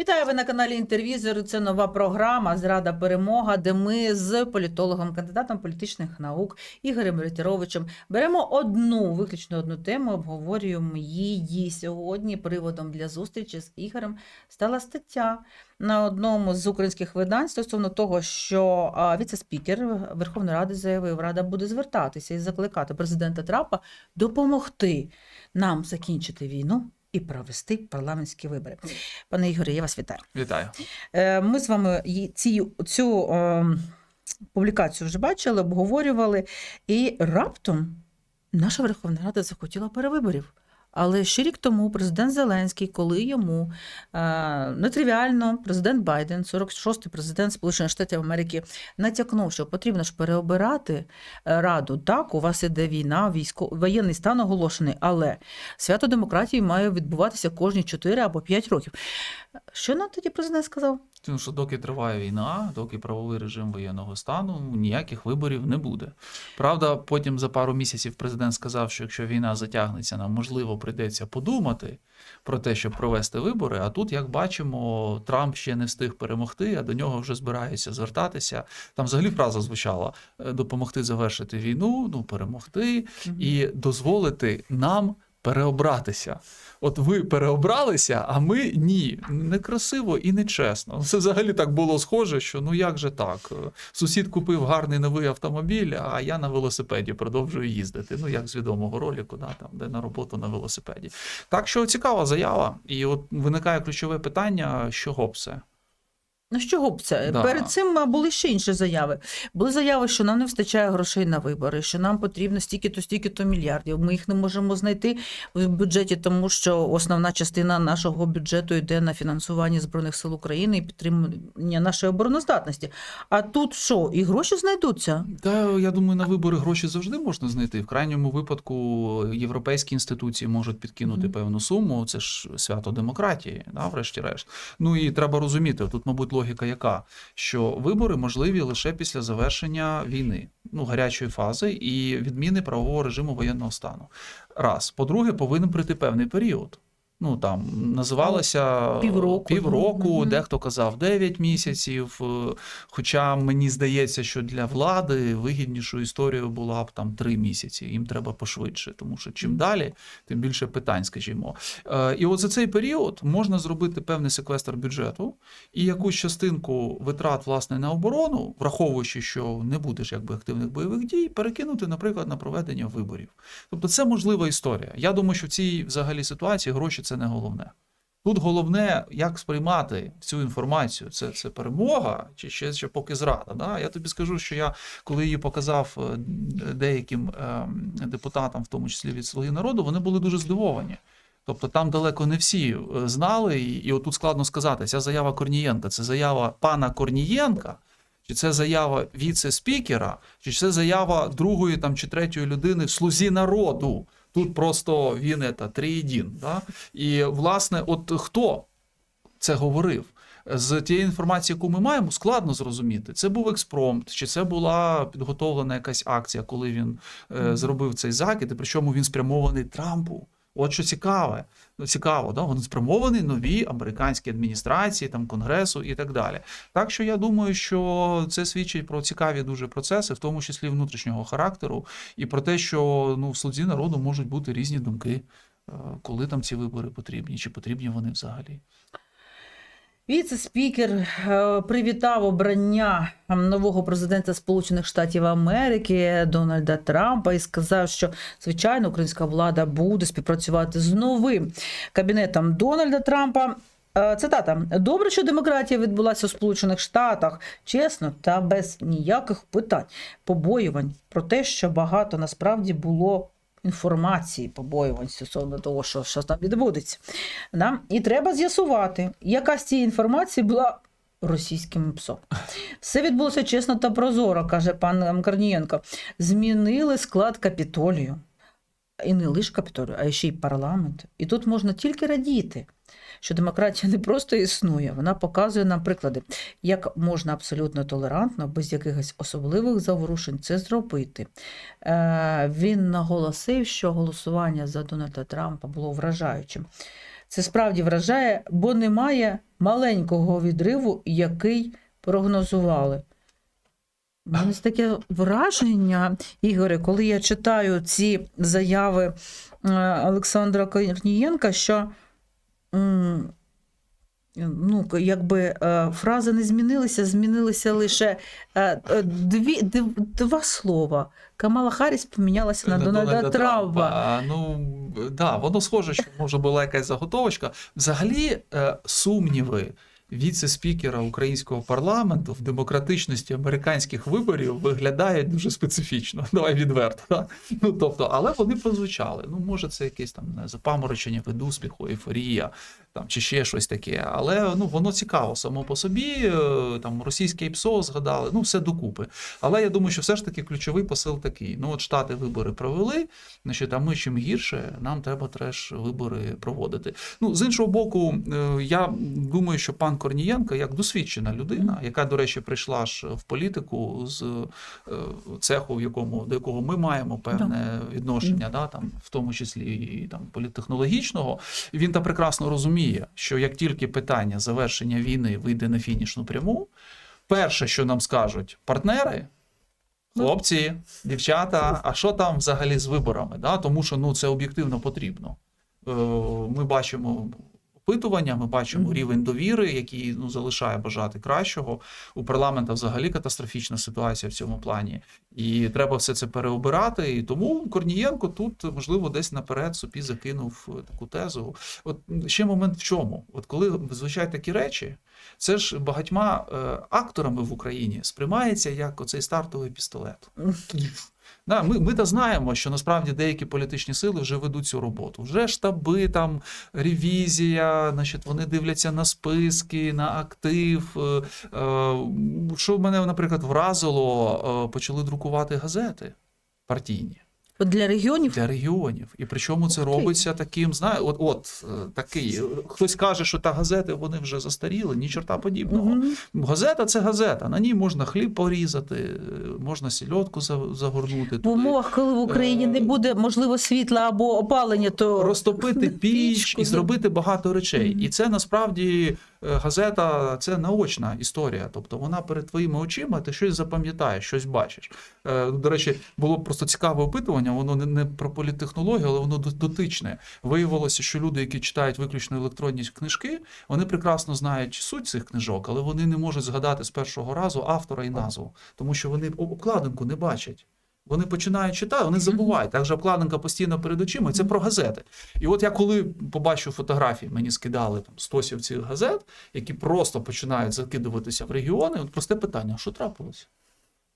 Вітаю ви на каналі Інтервізор. Це нова програма Зрада перемога, де ми з політологом, кандидатом політичних наук Ігорем Ретіровичем беремо одну, виключно одну тему, обговорюємо її сьогодні. Приводом для зустрічі з Ігорем стала стаття на одному з українських видань стосовно того, що віце-спікер Верховної Ради заявив, Рада буде звертатися і закликати президента Трампа допомогти нам закінчити війну. І провести парламентські вибори. Пане Ігорі, я вас вітаю. Вітаю. Е, Ми з вами ці, цю е, публікацію вже бачили, обговорювали, і раптом наша Верховна Рада захотіла перевиборів. Але ще рік тому президент Зеленський, коли йому е, нетривіально президент Байден, 46-й президент Сполучених Штатів Америки, натякнув, що потрібно ж переобирати е, раду. Так, у вас іде війна, військо, воєнний стан оголошений, але свято демократії має відбуватися кожні 4 або 5 років. Що нам тоді президент сказав? Тому що доки триває війна, доки правовий режим воєнного стану, ніяких виборів не буде. Правда, потім за пару місяців президент сказав, що якщо війна затягнеться, нам можливо прийдеться подумати про те, щоб провести вибори. А тут, як бачимо, Трамп ще не встиг перемогти, а до нього вже збираються звертатися. Там взагалі фраза звучала: е, допомогти завершити війну, ну перемогти і дозволити нам переобратися. От ви переобралися, а ми ні. Некрасиво і нечесно. Це взагалі так було схоже, що ну як же так? Сусід купив гарний новий автомобіль, а я на велосипеді продовжую їздити. Ну як з відомого роліку, да, там де на роботу на велосипеді. Так що цікава заява, і от виникає ключове питання: з чого це? Ну, з чого б це? Да. Перед цим були ще інші заяви. Були заяви, що нам не вистачає грошей на вибори, що нам потрібно стільки-то, стільки-то мільярдів. Ми їх не можемо знайти в бюджеті, тому що основна частина нашого бюджету йде на фінансування Збройних сил України і підтримання нашої обороноздатності. А тут що? І гроші знайдуться? Та я думаю, на вибори гроші завжди можна знайти. В крайньому випадку європейські інституції можуть підкинути Мгм. певну суму. Це ж свято демократії, да, врешті-решт. Ну і треба розуміти, тут, мабуть, логіка яка, що вибори можливі лише після завершення війни, ну гарячої фази і відміни правового режиму воєнного стану. Раз. По-друге, повинен прийти певний період. Ну там називалося Півроку. півроку Мгм. дехто казав 9 місяців. е, Хоча мені здається, що для влади вигіднішою історією була б там 3 місяці. Їм треба пошвидше, тому що чим далі, тим більше питань, скажімо. Е, І от за цей період можна зробити певний секвестр бюджету і якусь частинку витрат власне на оборону, враховуючи, що не буде ж якби активних бойових дій, перекинути, наприклад, на проведення виборів. Тобто це можлива історія. Я думаю, що в цій взагалі ситуації гроші це не головне. Тут головне, як сприймати цю інформацію. Це, це перемога, чи ще, ще поки зрада. Да? Я тобі скажу, що я, коли її показав е, деяким ем, депутатам, в тому числі від Слуги народу, вони були дуже здивовані. Тобто там далеко не всі е, знали, і, і отут складно сказати, ця заява Корнієнка це заява пана Корнієнка, чи це заява віце-спікера, чи це заява другої там, чи третьої людини в слузі народу. Тут просто він це триєдін. Да? І, власне, от хто це говорив? З тієї інформації, яку ми маємо, складно зрозуміти. Це був експромт, чи це була підготовлена якась акція, коли він е, зробив цей закид, і причому він спрямований Трампу. От що цікаве, ну, цікаво, да? вони спрямований нові американській адміністрації, там конгресу і так далі. Так що я думаю, що це свідчить про цікаві дуже процеси, в тому числі внутрішнього характеру, і про те, що ну в слузі народу можуть бути різні думки, е, коли там ці вибори потрібні, чи потрібні вони взагалі. Віце-спікер е, привітав обрання нового президента Сполучених Штатів Америки Дональда Трампа і сказав, що звичайно українська влада буде співпрацювати з новим кабінетом Дональда Трампа. Е, Цитата: добре, що демократія відбулася у Сполучених Штатах, чесно та без ніяких питань, побоювань про те, що багато насправді було інформації, побоювань стосовно того, що, що там відбудеться. Да? І треба з'ясувати, яка з цієї інформації була російським псом. Все відбулося чесно та прозоро, каже пан Корнієнко. Змінили склад капітолію. І не лише капітолію, а ще й парламент. І тут можна тільки радіти, що демократія не просто існує, вона показує нам приклади, як можна абсолютно толерантно, без якихось особливих заворушень це зробити. Е, Він наголосив, що голосування за Дональда Трампа було вражаючим. Це справді вражає, бо немає маленького відриву, який прогнозували. У мене таке враження, Ігоре, коли я читаю ці заяви е, Олександра Корнієнка, що ну, якби е, фрази не змінилися, змінилися лише е, е, дві, два слова. Камала Харріс помінялася на, Дональда, Трампа. Ну да, воно схоже, що може була якась заготовочка. Взагалі, сумніви віце-спікера українського парламенту в демократичності американських виборів виглядають дуже специфічно. Давай відверто. Да? Ну тобто, але вони прозвучали. Ну, може, це якесь там не запаморочення від успіху, ейфорія. Там чи ще щось таке, але ну воно цікаво само по собі. е, Там російське ПСО згадали, ну все докупи. Але я думаю, що все ж таки ключовий посил такий: ну от штати вибори провели, значить, а ми чим гірше, нам треба теж вибори проводити. Ну з іншого боку, е, я думаю, що пан Корнієнко, як досвідчена людина, яка, до речі, прийшла ж в політику з е, цеху, в якому до якого ми маємо певне відношення, да, там в тому числі і там політтехнологічного, він та прекрасно розуміє, що як тільки питання завершення війни вийде на фінішну пряму, перше, що нам скажуть партнери. Хлопці, дівчата, а що там взагалі з виборами? Да? Тому що ну, це об'єктивно потрібно. Е, Ми бачимо опитування, ми бачимо рівень довіри, який ну, залишає бажати кращого. У парламента взагалі катастрофічна ситуація в цьому плані. І треба все це переобирати. І тому Корнієнко тут, можливо, десь наперед собі закинув е, таку тезу. От ще момент в чому? От коли звучать такі речі, це ж багатьма е, акторами в Україні сприймається як оцей стартовий пістолет. Да, ми, ми та знаємо, що насправді деякі політичні сили вже ведуть цю роботу. Вже штаби, там ревізія, значить, вони дивляться на списки, на актив. Е, е, Що мене, наприклад, вразило, е, почали друкувати газети партійні От Для регіонів для регіонів. І причому це Окей. робиться таким, знає, от, от е, такий. Хтось каже, що та газети вони вже застаріли, ні чорта подібного. Мгм. Газета це газета. На ній можна хліб порізати, е, можна сільотку за- загорнути. в туди. умовах, коли в Україні не Е, буде можливо світла або опалення, то розтопити піч і зробити багато речей. Мгм. І це насправді е, газета це наочна історія. Тобто вона перед твоїми очима, ти щось запам'ятаєш, щось бачиш. Е, До речі, було просто цікаве опитування. Воно не, не про політтехнологію, але воно дотичне. Виявилося, що люди, які читають виключно електронні книжки, вони прекрасно знають суть цих книжок, але вони не можуть згадати з першого разу автора і назву, тому що вони обкладинку не бачать. Вони починають читати, вони забувають. Так же обкладинка постійно перед очима, і це про газети. І от я коли побачив фотографії, мені скидали там стосів цих газет, які просто починають закидуватися в регіони. От просте питання: що трапилося?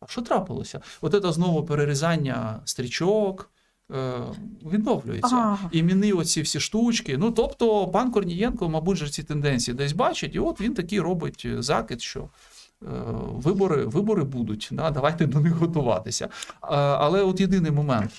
А що трапилося? От це знову перерізання стрічок. е, Відновлюється Ага. іміни, оці всі штучки. Ну тобто, пан Корнієнко, мабуть, же ці тенденції десь бачить, і от він такий робить закид, що е, вибори, вибори будуть. Да, давайте до них готуватися. Але от єдиний момент.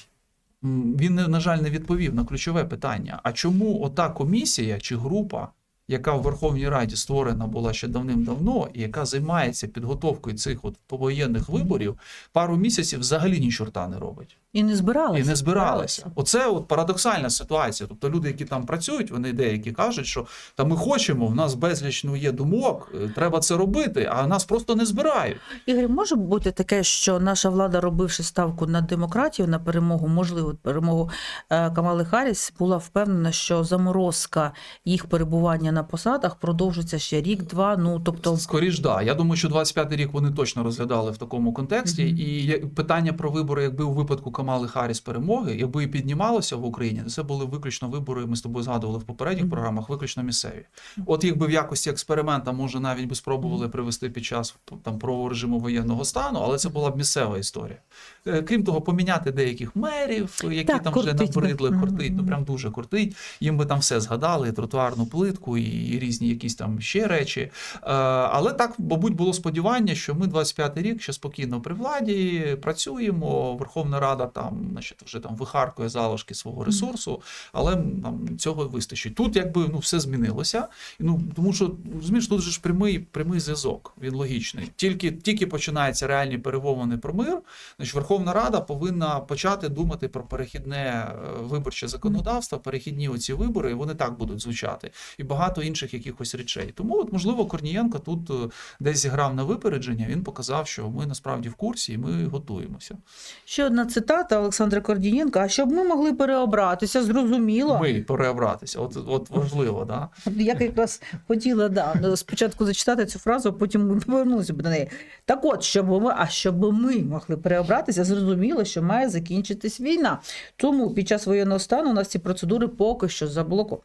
Він, на жаль, не відповів на ключове питання: а чому ота комісія чи група, яка в Верховній Раді створена була ще давним-давно, і яка займається підготовкою цих от повоєнних виборів, пару місяців взагалі ні чорта не робить і не збиралися. і не збиралися. Оце от парадоксальна ситуація. Тобто люди, які там працюють, вони деякі кажуть, що та ми хочемо, в нас безліч ну, є думок, е, треба це робити, а нас просто не збирають. Ігор, може бути таке, що наша влада, робивши ставку на демократію, на перемогу, можливо, перемогу е, Камали Харріс, була впевнена, що заморозка їх перебування на посадах продовжиться ще рік-два. Ну тобто, Скоріш, да. Я думаю, що 25-й рік вони точно розглядали в такому контексті. Мгм. І питання про вибори, якби у випадку Камали Харріс перемоги, якби і піднімалося в Україні, це були виключно вибори. Ми з тобою згадували в попередніх програмах, виключно місцеві. От їх би в якості експеримента, може, навіть би спробували привести під час там правового режиму воєнного стану, але це була б місцева історія. Е, Крім того, поміняти деяких мерів, які Так, там вже набридли, кортить, ну прям дуже кортить. Їм би там все згадали, і тротуарну плитку, і, і різні якісь там ще речі. Е, Але так, мабуть, було сподівання, що ми 25-й рік ще спокійно при владі працюємо. Верховна Рада там, значить, вже там вихаркує залишки свого ресурсу, але там цього вистачить. Тут якби ну все змінилося. Ну тому що розумієш, тут же ж прямий прямий зв'язок. Він логічний. Тільки тільки починаються реальні перемовини про мир. Значить, Верховна Рада повинна почати думати про перехідне е, виборче законодавство, перехідні оці вибори, і вони так будуть звучати, і багато інших якихось речей. Тому, от можливо, Корнієнко тут е, десь зіграв на випередження. Він показав, що ми насправді в курсі і ми готуємося. Ще одна цитата Олександра Кордієнка. А щоб ми могли переобратися, зрозуміло. Ми переобратися. От, от важливо, да. Я якраз хотіла да, спочатку зачитати цю фразу, а потім ми повернулися б до неї. Так от, щоб ми, а щоб ми могли переобратися, зрозуміло, що має закінчитись війна. Тому під час воєнного стану у нас ці процедури поки що заблоковані.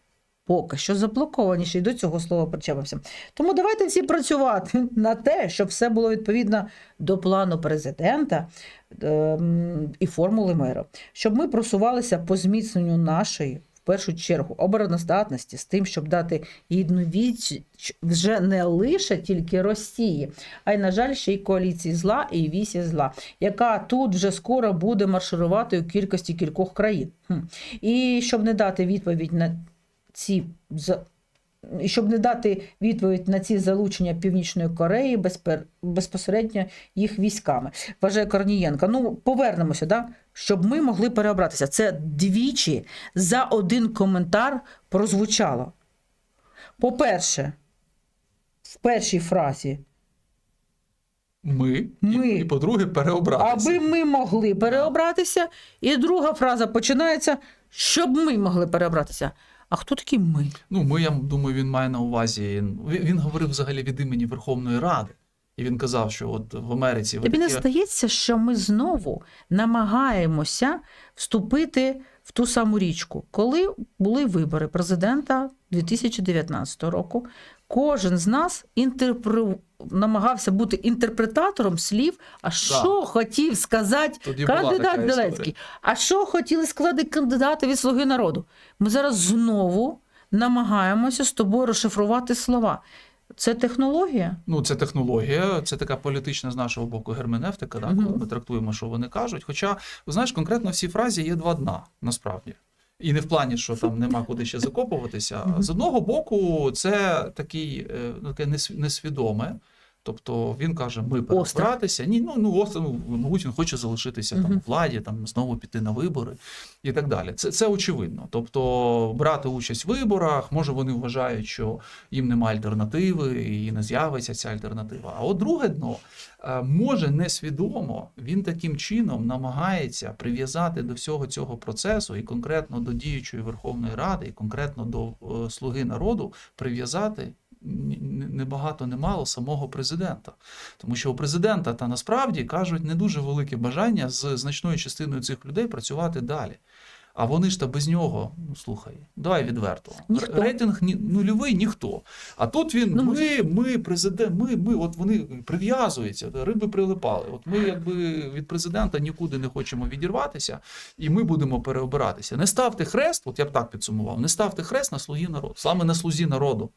Поки що заблоковані, ще й до цього слова причепився. Тому давайте всі працювати на те, щоб все було відповідно до плану президента ем, і формули миру, щоб ми просувалися по зміцненню нашої, в першу чергу, обороноздатності з тим, щоб дати гідну відсіч вже не лише тільки Росії, а й, на жаль, ще й коаліції зла і вісі зла, яка тут вже скоро буде марширувати у кількості кількох країн. І щоб не дати відповідь на ці щоб не дати відповідь на ці залучення Північної Кореї безпер... безпосередньо їх військами. Вважає Корнієнко. Ну, повернемося, да? щоб ми могли переобратися. Це двічі за один коментар прозвучало. По-перше, в першій фразі, Ми, Ми. І, і по-друге, переобратися. аби ми могли переобратися. І друга фраза починається, щоб ми могли переобратися. А хто такі ми? Ну, ми, я думаю, він має на увазі. Він, він говорив взагалі від імені Верховної Ради. І він казав, що от в Америці тобі такі... не здається, що ми знову намагаємося вступити в ту саму річку, коли були вибори президента 2019 року. Кожен з нас інтерпре... намагався бути інтерпретатором слів, а що хотів сказати Тоді кандидат Зеленський, а що хотіли сказати кандидати від Слуги народу. Ми зараз знову намагаємося з тобою розшифрувати слова. Це технологія? Ну, це технологія, це така політична з нашого боку герменевтика, да, коли ми трактуємо, що вони кажуть. Хоча, знаєш, конкретно в цій фразі є два дна, насправді. І не в плані, що там нема куди ще закопуватися. З одного боку, це такий е, ну, таке несвідоме. Тобто він каже, ми перебратися. Ні, ну ну остро, ну, хоче залишитися там у владі, там знову піти на вибори і так далі. Це, це очевидно. Тобто брати участь в виборах, може вони вважають, що їм немає альтернативи і не з'явиться ця альтернатива. А от друге дно, е, може несвідомо, він таким чином намагається прив'язати до всього цього процесу і конкретно до діючої Верховної Ради, і конкретно до е, слуги народу прив'язати. Не багато, не мало самого президента, тому що у президента та насправді кажуть не дуже велике бажання з значною частиною цих людей працювати далі. А вони ж та без нього, ну слухай, давай відверто. Ніхто. Рейтинг ні, нульовий ніхто. А тут він Ну, ми, ми, президент, ми, ми, от вони прив'язуються, риби прилипали. От ми якби від президента нікуди не хочемо відірватися, і ми будемо переобиратися. Не ставте хрест, от я б так підсумував, не ставте хрест на слуги народу, саме на слузі народу.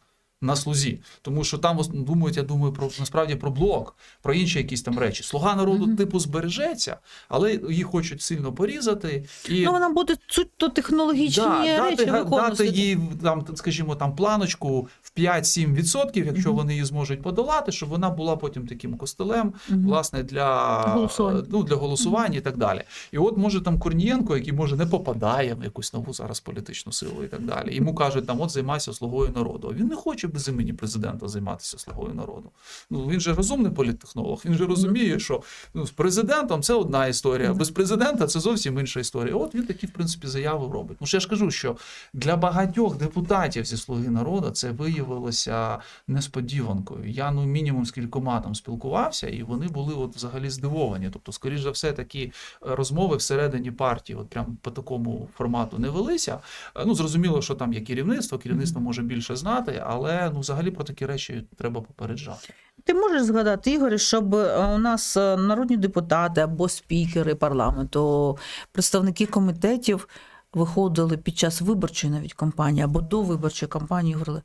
На слузі, тому що там думають, я думаю, про насправді про блок, про інші якісь там речі. Слуга народу, Мгм. типу, збережеться, але їх хочуть сильно порізати. І Ну, вона буде суто технологічні Да, речі дати, дати їй там, скажімо, там планочку в 5-7%, якщо Мгм. вони її зможуть подолати, щоб вона була потім таким костелем, Мгм. власне, для Голосування. ну, для голосування і так далі. І от може там Корнієнко, який може не попадає в якусь нову зараз політичну силу і так далі. Йому кажуть, там от займайся слугою народу. Він не хоче без імені президента займатися слугою народу. Ну він же розумний політтехнолог. Він же розуміє, що ну, з президентом це одна історія, без президента це зовсім інша історія. От він такі, в принципі, заяви робить. Ну, що я ж кажу, що для багатьох депутатів зі слуги народу це виявилося несподіванкою. Я ну мінімум з кількома там спілкувався, і вони були от взагалі здивовані. Тобто, скоріш за все, такі е, розмови всередині партії, от прям по такому формату не велися. Е, Ну зрозуміло, що там є керівництво, керівництво може більше знати, але ну взагалі про такі речі треба попереджати. Ти можеш згадати, Ігоре, щоб е, у нас е, народні депутати або спікери парламенту, представники комітетів виходили під час виборчої навіть кампанії або до виборчої кампанії говорили,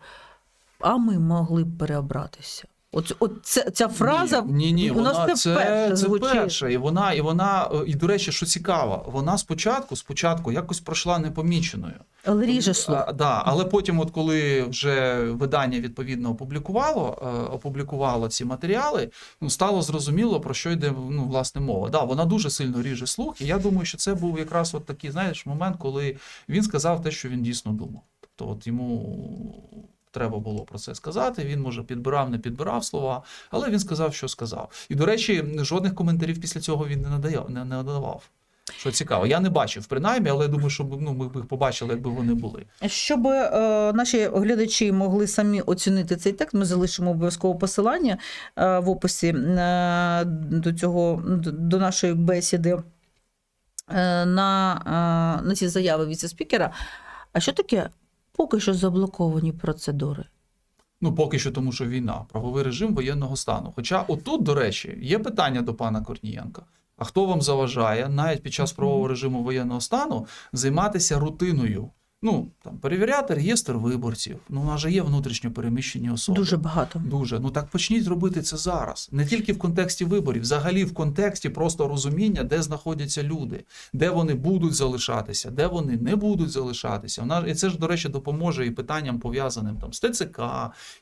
а ми могли б переобратися. От, от ця, фраза ні, ні, вона вона, ж це, вперше це перше. І вона, і вона, е, і до речі, що цікаво, вона спочатку, спочатку якось пройшла непоміченою. Але ріже. А, да, але потім, от коли вже видання відповідно опублікувало, е, опублікувало ці матеріали, ну стало зрозуміло про що йде ну, власне мова. Да, вона дуже сильно ріже слух, і я думаю, що це був якраз от такий, знаєш, момент, коли він сказав те, що він дійсно думав. Тобто, от йому. Треба було про це сказати. Він може підбирав, не підбирав слова, але він сказав, що сказав. І до речі, жодних коментарів після цього він не надає, не, не надавав. Що цікаво, я не бачив принаймні, але я думаю, що ну, ми б їх побачили, якби вони були. Щоб е, наші глядачі могли самі оцінити цей текст, ми залишимо обов'язково посилання е, в описі е, до цього до нашої бесіди е, на, е, на ці заяви віце-спікера. А що таке поки що заблоковані процедури? Ну, поки що, тому що війна, правовий режим воєнного стану. Хоча отут, до речі, є питання до пана Корнієнка. А хто вам заважає навіть під час правового режиму воєнного стану займатися рутиною? Ну, там, перевіряти реєстр виборців. Ну, у нас же є внутрішньо переміщені особи. Дуже багато. Дуже. Ну так почніть робити це зараз. Не тільки в контексті виборів, взагалі в контексті просто розуміння, де знаходяться люди, де вони будуть залишатися, де вони не будуть залишатися. Вона і це ж, до речі, допоможе і питанням пов'язаним там з ТЦК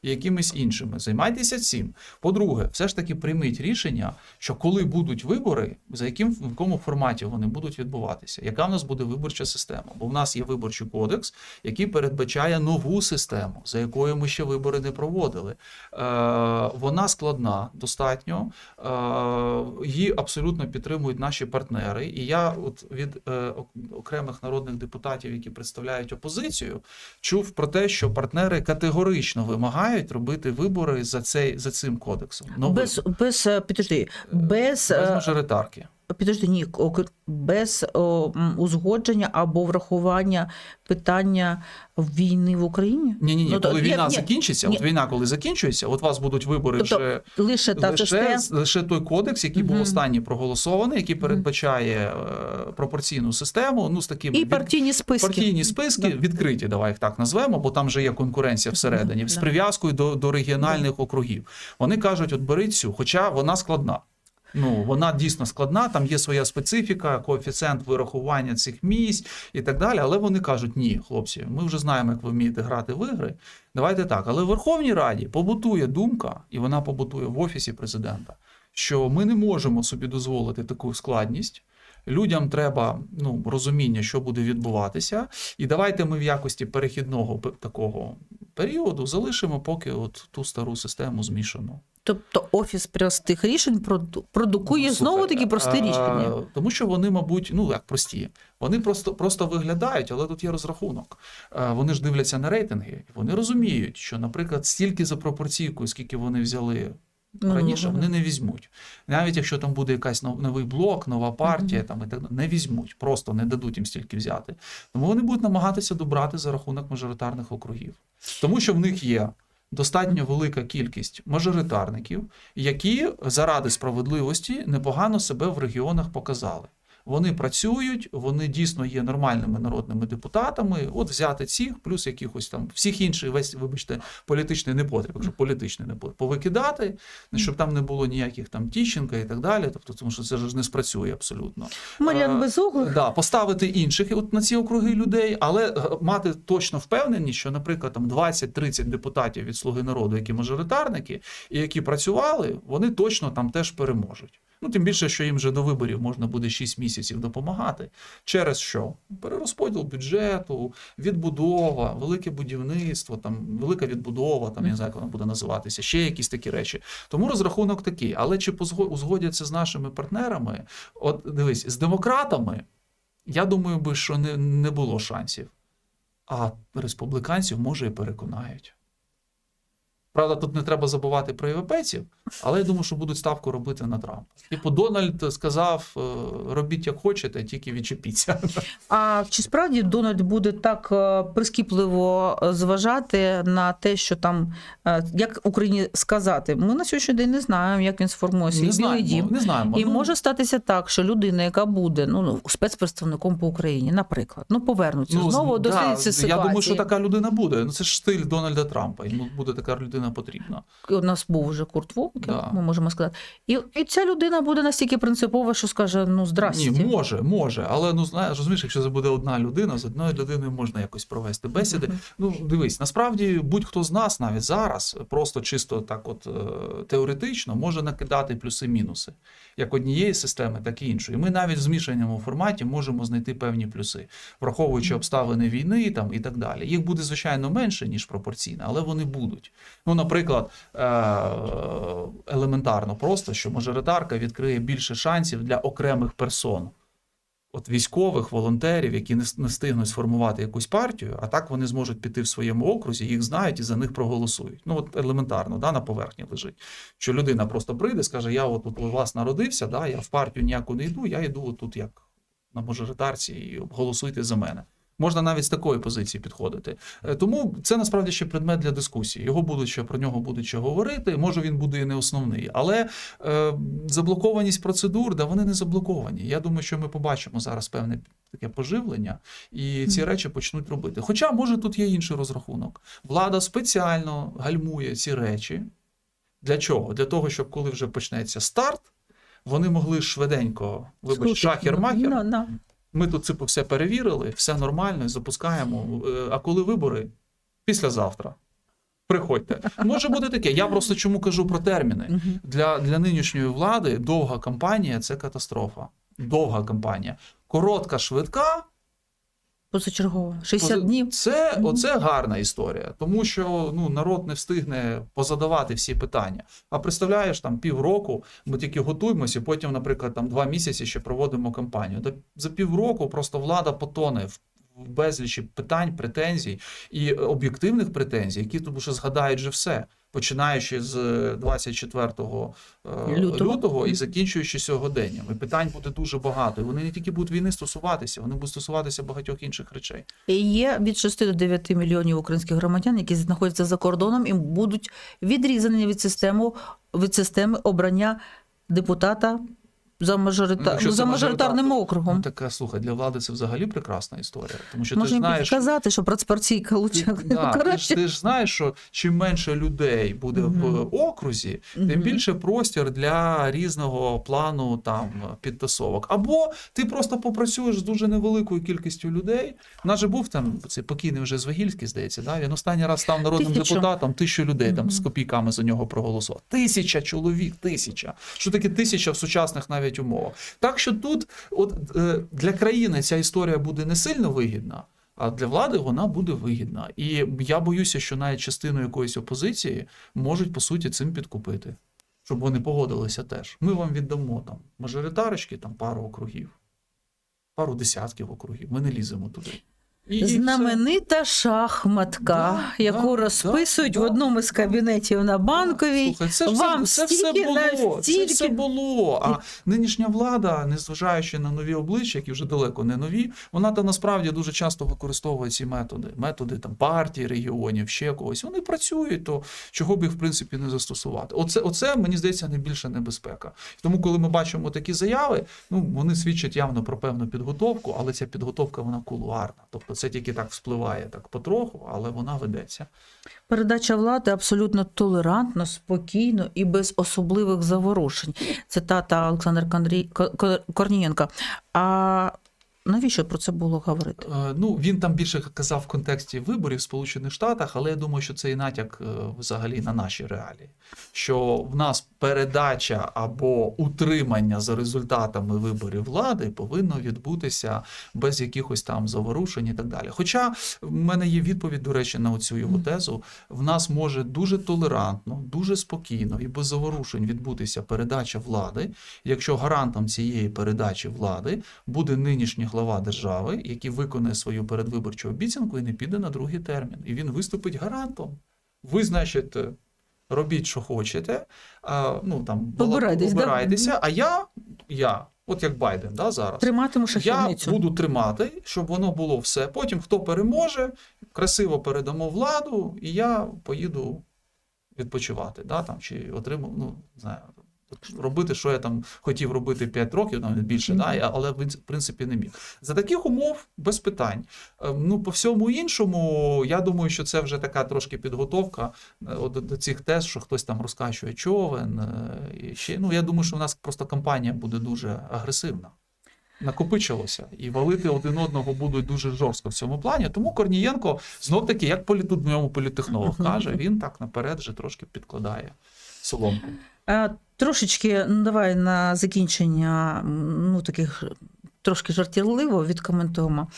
і якимись іншими. Займайтеся цим. По-друге, все ж таки прийміть рішення, що коли будуть вибори, за яким в якому форматі вони будуть відбуватися, яка в нас буде виборча система? Бо в нас є виборчий кодекс, який передбачає нову систему, за якою ми ще вибори не проводили. Е, вона складна достатньо, е, її абсолютно підтримують наші партнери. І я, от від е, ок- окремих народних депутатів, які представляють опозицію, чув про те, що партнери категорично вимагають робити вибори за цей за цим кодексом. Новий, Без, без, е, підожди, без, без мажоритарки. Підожди, ні, без узгодження або врахування питання війни в Україні? Ні, ні, ні. Ну, коли ні, війна ні, закінчиться, ні. от війна, коли закінчується, от у вас будуть вибори Тобто вже. Лише та лише, лише той кодекс, який був Мгм. останній проголосований, який передбачає е, пропорційну систему, ну з такими І від- партійні списки. партійні списки Да. відкриті, давай їх так назвемо, бо там вже є конкуренція всередині, Да, з прив'язкою до, до регіональних округів. Вони кажуть, от бери цю, хоча вона складна. Ну, вона дійсно складна, там є своя специфіка, коефіцієнт вирахування цих місць і так далі. Але вони кажуть: ні, хлопці, ми вже знаємо, як ви вмієте грати в ігри. Давайте так. Але в Верховній Раді побутує думка, і вона побутує в офісі президента, що ми не можемо собі дозволити таку складність. Людям треба ну, розуміння, що буде відбуватися, і давайте ми в якості перехідного такого періоду залишимо поки от ту стару систему змішану. Тобто офіс простих рішень проду- продукує Ну, знову такі прості а, рішення. Тому що вони, мабуть, ну як прості. Вони просто, просто виглядають, але тут є розрахунок. Вони ж дивляться на рейтинги, вони розуміють, що, наприклад, стільки за пропорційкою, скільки вони взяли раніше, вони не візьмуть. Навіть якщо там буде якась нов- новий блок, нова партія, там і так не візьмуть, просто не дадуть їм стільки взяти. Тому вони будуть намагатися добрати за рахунок мажоритарних округів, тому що в них є. Достатньо велика кількість мажоритарників, які заради справедливості непогано себе в регіонах показали. Вони працюють, вони дійсно є нормальними народними депутатами. От взяти цих, плюс якихось там всіх інших, весь, вибачте, політичний непотріб, якщо політичний непотріб, повикидати, щоб там не було ніяких там Тіщенка і так далі. Тобто, тому що це ж не спрацює абсолютно. Мар'ян Е, Безуглих. Да, поставити інших от на ці округи людей, але е, мати точно впевненість, що, наприклад, там 20-30 депутатів від Слуги народу, які мажоритарники і які працювали, вони точно там теж переможуть. Ну, тим більше, що їм вже до виборів можна буде 6 місяців допомагати. Через що? Перерозподіл бюджету, відбудова, велике будівництво, там велика відбудова, там я не знаю, як вона буде називатися, ще якісь такі речі. Тому розрахунок такий. Але чи узгодяться з нашими партнерами? От дивись, з демократами, я думаю, би, що не, не було шансів. А республіканців може і переконають. Правда, тут не треба забувати про європейців, але я думаю, що будуть ставку робити на Трампа. Типу, Дональд сказав: е, робіть як хочете, тільки відчепіться. А чи справді Дональд буде так е, прискіпливо е, зважати на те, що там як Україні сказати? Ми на сьогоднішній день не знаємо, як він сформує свій Не білий дім. не знаємо. І Ну, може статися так, що людина, яка буде ну, ну спецпредставником по Україні, наприклад, ну повернуться знову з- до цієї ситуації. Я думаю, що така людина буде. Ну це ж стиль Дональда Трампа. Йому буде така людина людина потрібна. у нас був вже Курт Волкер, Да. ми можемо сказати. І, і ця людина буде настільки принципова, що скаже: ну здрасте. Ні, може, може, але ну знаєш, розумієш, якщо це буде одна людина, з одною людиною можна якось провести бесіди. Мгм. Ну, дивись, насправді будь-хто з нас навіть зараз, просто чисто так, от е, теоретично, може накидати плюси-мінуси, як однієї системи, так і іншої. Ми навіть в змішаному форматі можемо знайти певні плюси, враховуючи обставини війни там і так далі. Їх буде звичайно менше ніж пропорційно, але вони будуть. Ну, наприклад, е, елементарно просто, що мажоритарка відкриє більше шансів для окремих персон. От військових, волонтерів, які не, встигнуть сформувати якусь партію, а так вони зможуть піти в своєму окрузі, їх знають і за них проголосують. Ну от елементарно, да, на поверхні лежить. Що людина просто прийде, скаже: Я от тут у вас народився, да, я в партію ніяку не йду, я йду тут як на мажоритарці і голосуйте за мене. Можна навіть з такої позиції підходити. Е, Тому це насправді ще предмет для дискусії. Його будуть ще про нього будуть ще говорити. Може він буде і не основний, але е, заблокованість процедур, да вони не заблоковані. Я думаю, що ми побачимо зараз певне таке поживлення, і ці речі почнуть робити. Хоча, може, тут є інший розрахунок. Влада спеціально гальмує ці речі. Для чого? Для того, щоб коли вже почнеться старт, вони могли швиденько, вибач, шахер-махер, Ну, ну. Ми тут це все перевірили, все нормально, запускаємо. Е, А коли вибори? Післязавтра. Приходьте. Може бути таке. Я просто чому кажу про терміни. Для, для нинішньої влади довга кампанія це катастрофа. Довга кампанія. Коротка, швидка. Позачергово. 60 Поза- днів. Це оце гарна історія, тому що ну народ не встигне позадавати всі питання. А представляєш, там півроку ми тільки готуємося, потім, наприклад, там два місяці ще проводимо кампанію. Та за півроку просто влада потоне в. в безлічі питань, претензій і об'єктивних претензій, які тут вже згадають вже все, починаючи з 24 е, Лютого. лютого і закінчуючи сьогоденням. І питань буде дуже багато. І вони не тільки будуть війни стосуватися, вони будуть стосуватися багатьох інших речей. І є від 6 до 9 мільйонів українських громадян, які знаходяться за кордоном і будуть відрізані від системи, від системи обрання депутата за, мажорита... Ну, ну, за мажоритарним мажоритар- округом. Ну, така слухай, для влади це взагалі прекрасна історія. Тому що ти Можна ж знаєш, підказати, що працпартійка ти, да, ти, ж, ти ж знаєш, що чим менше людей буде Мгм. в окрузі, тим Мгм. більше простір для різного плану там підтасовок. Або ти просто попрацюєш з дуже невеликою кількістю людей. У нас же був там цей покійний вже Звегільський, здається, да? він останній раз став народним Тисячу. депутатом, тисячу людей там з копійками за нього проголосував. Тисяча чоловік, тисяча. Що таке тисяча в сучасних навіть умовах? Так що тут, от е, для країни ця історія буде не сильно вигідна. А для влади вона буде вигідна. І я боюся, що навіть частину якоїсь опозиції можуть по суті цим підкупити, щоб вони погодилися теж. Ми вам віддамо там мажоритарочки, там пару округів, пару десятків округів. Ми не ліземо туди. Знаменита шахматка, Да, яку да, розписують да, в одному з кабінетів на банковій. Слухай, це, Вам все, це все стільки, було. Це все було. А нинішня влада, незважаючи на нові обличчя, які вже далеко не нові, вона то насправді дуже часто використовує ці методи. Методи там партії, регіонів, ще когось. Вони працюють, то чого б їх в принципі не застосувати. Оце, оце мені здається, найбільша небезпека. Тому, коли ми бачимо такі заяви, ну вони свідчать явно про певну підготовку, але ця підготовка вона кулуарна. Тобто це тільки так вспливає так потроху, але вона ведеться. Передача влади абсолютно толерантно, спокійно і без особливих заворушень. Цитата Олександра Корнієнка. А навіщо про це було говорити? Е, Ну, він там більше казав в контексті виборів в Сполучених Штатах, але я думаю, що це і натяк е, взагалі на наші реалії. Що в нас передача або утримання за результатами виборів влади повинно відбутися без якихось там заворушень і так далі. Хоча в мене є відповідь, до речі, на цю його тезу. В нас може дуже толерантно, дуже спокійно і без заворушень відбутися передача влади, якщо гарантом цієї передачі влади буде нинішній глава держави, який виконає свою передвиборчу обіцянку і не піде на другий термін. І він виступить гарантом. Ви, значить, робіть, що хочете, а, ну там бала- Обирайтесь, да? а я, я, от як Байден, да, зараз. Триматиму Я буду тримати, щоб воно було все. Потім хто переможе, красиво передамо владу, і я поїду відпочивати, да, там, чи отримав, ну, не знаю, робити, що я там хотів робити 5 років, навіть більше, Мгм. да, але в принципі не міг. За таких умов без питань. Е, Ну, по всьому іншому, я думаю, що це вже така трошки підготовка е, до, до цих тез, що хтось там розкачує човен. е, І ще, ну, я думаю, що в нас просто кампанія буде дуже агресивна. Накопичилося, і валити один одного будуть дуже жорстко в цьому плані. Тому Корнієнко знов таки, як полі, тут в ньому політехнолог каже, він так наперед вже трошки підкладає соломку. Трошечки, ну давай на закінчення, ну таких трошки жартівливо відкоментуємо.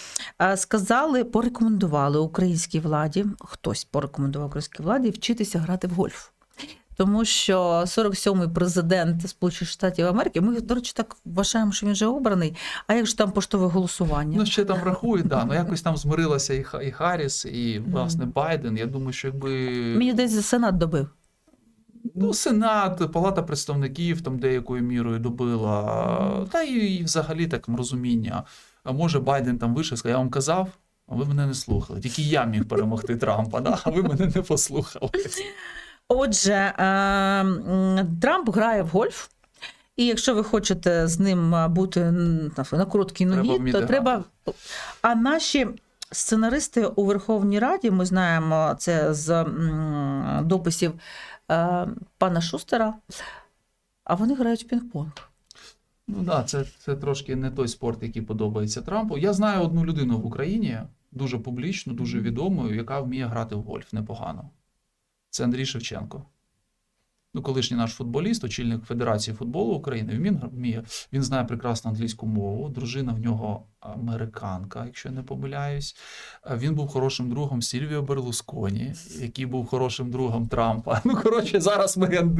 Сказали, порекомендували українській владі, хтось порекомендував українській владі вчитися грати в гольф. Тому що 47-й президент Сполучених Штатів Америки, ми, до речі, так вважаємо, що він вже обраний. А як же там поштове голосування? Ну, ще там рахують, да, ну якось там змирилася і, і Харріс, і власне Байден. Я думаю, що якби Мені десь Сенат добив. Ну, Сенат, Палата представників там деякою мірою добила, та і, і взагалі так розуміння. А може Байден там вийшов, сказав, я вам казав, а ви мене не слухали. Тільки я міг перемогти Трампа, да? а ви мене не послухали. Отже, е, Трамп грає в гольф. І якщо ви хочете з ним бути на короткій Треба ногі, то треба. А наші сценаристи у Верховній Раді, ми знаємо це з дописів пана Шустера, а вони грають в пінг-понг. Ну так, да, це, це трошки не той спорт, який подобається Трампу. Я знаю одну людину в Україні, дуже публічну, дуже відому, яка вміє грати в гольф непогано. Це Андрій Шевченко. Ну, колишній наш футболіст, очільник Федерації футболу України, він вміє, він знає прекрасно англійську мову. Дружина в нього американка, якщо я не помиляюсь. Він був хорошим другом Сільвіо Берлусконі, який був хорошим другом Трампа. Ну, коротше, зараз ми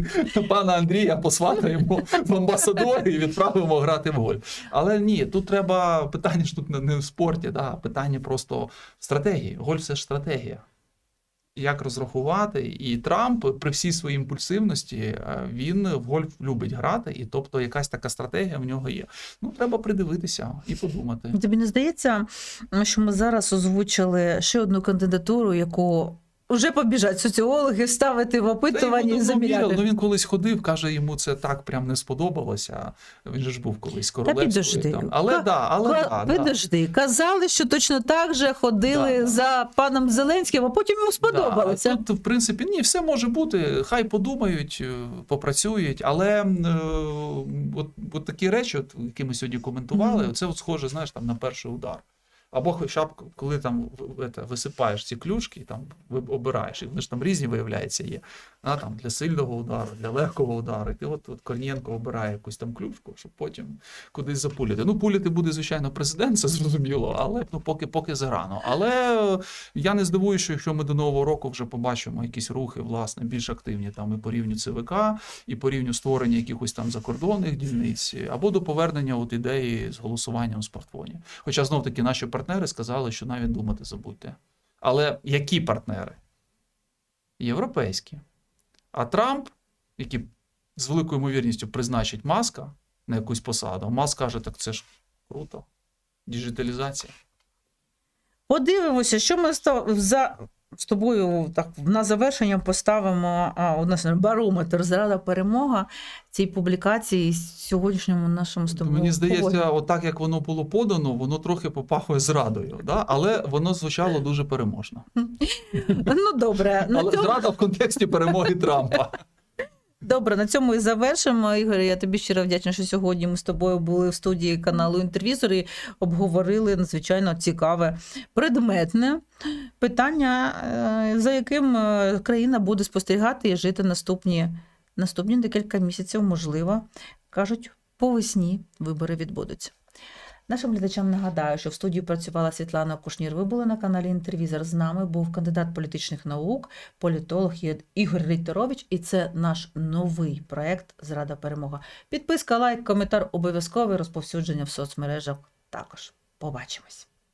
пана Андрія посватаємо в амбасадори і відправимо грати в гольф. Але ні, тут треба питання ж тут не в спорті, да, питання просто стратегії. Гольф це ж стратегія. Як розрахувати, і Трамп при всій своїй імпульсивності е, він в гольф любить грати, і тобто якась така стратегія в нього є. Ну треба придивитися і подумати. Тобі не здається, що ми зараз озвучили ще одну кандидатуру, яку вже побіжать соціологи ставити в Та опитування і заміряти. Ну він колись ходив, каже, йому це так прям не сподобалося. Він же ж був колись королевською. підожди. Там. Але Ка- да, але Ка- да, да. Казали, що точно так же ходили Да, да. за паном Зеленським, а потім йому сподобалося. Да, тут, в принципі, ні, все може бути. Хай подумають, е, попрацюють, але е, от, от такі речі, от, які ми сьогодні коментували, Мгм. це от схоже, знаєш, там на перший удар. Або хоча б коли там это, висипаєш ці ключки, там обираєш, і вони ж там різні виявляється є. А, там, для сильного удару, для легкого удару. І ти от, от Корнієнко обирає якусь там ключку, щоб потім кудись запулити. Ну, пулити буде, звичайно, президент, це зрозуміло, але ну, поки, поки зарано. Але е, я не здивуюся, що якщо ми до нового року вже побачимо якісь рухи, власне, більш активні там і по рівню ЦВК, і по рівню створення якихось там закордонних дільниць, або до повернення от ідеї з голосуванням у смартфоні. Хоча знов таки наші партнери сказали, що навіть думати забудьте. Але які партнери? Європейські. А Трамп, який з великою ймовірністю призначить маска на якусь посаду, Маск каже, так це ж круто. Діджиталізація. Подивимося, що ми за з тобою так на завершення поставимо а, у барометр зрада перемога цій публікації сьогоднішньому нашому з тобою. Мені здається, отак як воно було подано, воно трохи попахує зрадою, да? але воно звучало дуже переможно. ну добре. На Але зрада в контексті перемоги Трампа. Добре, на цьому і завершимо. Ігор, я тобі щиро вдячна, що сьогодні ми з тобою були в студії каналу Інтервізор і обговорили надзвичайно цікаве предметне питання, е, за яким е, країна буде спостерігати і жити наступні, наступні декілька місяців, можливо. Кажуть, по весні вибори відбудуться. Нашим глядачам нагадаю, що в студії працювала Світлана Кушнір. Ви були на каналі Інтервізор. З нами був кандидат політичних наук, політолог Ігор Рейтерович, і це наш новий проект Зрада перемога. Підписка, лайк, коментар обов'язкове розповсюдження в соцмережах. Також побачимось.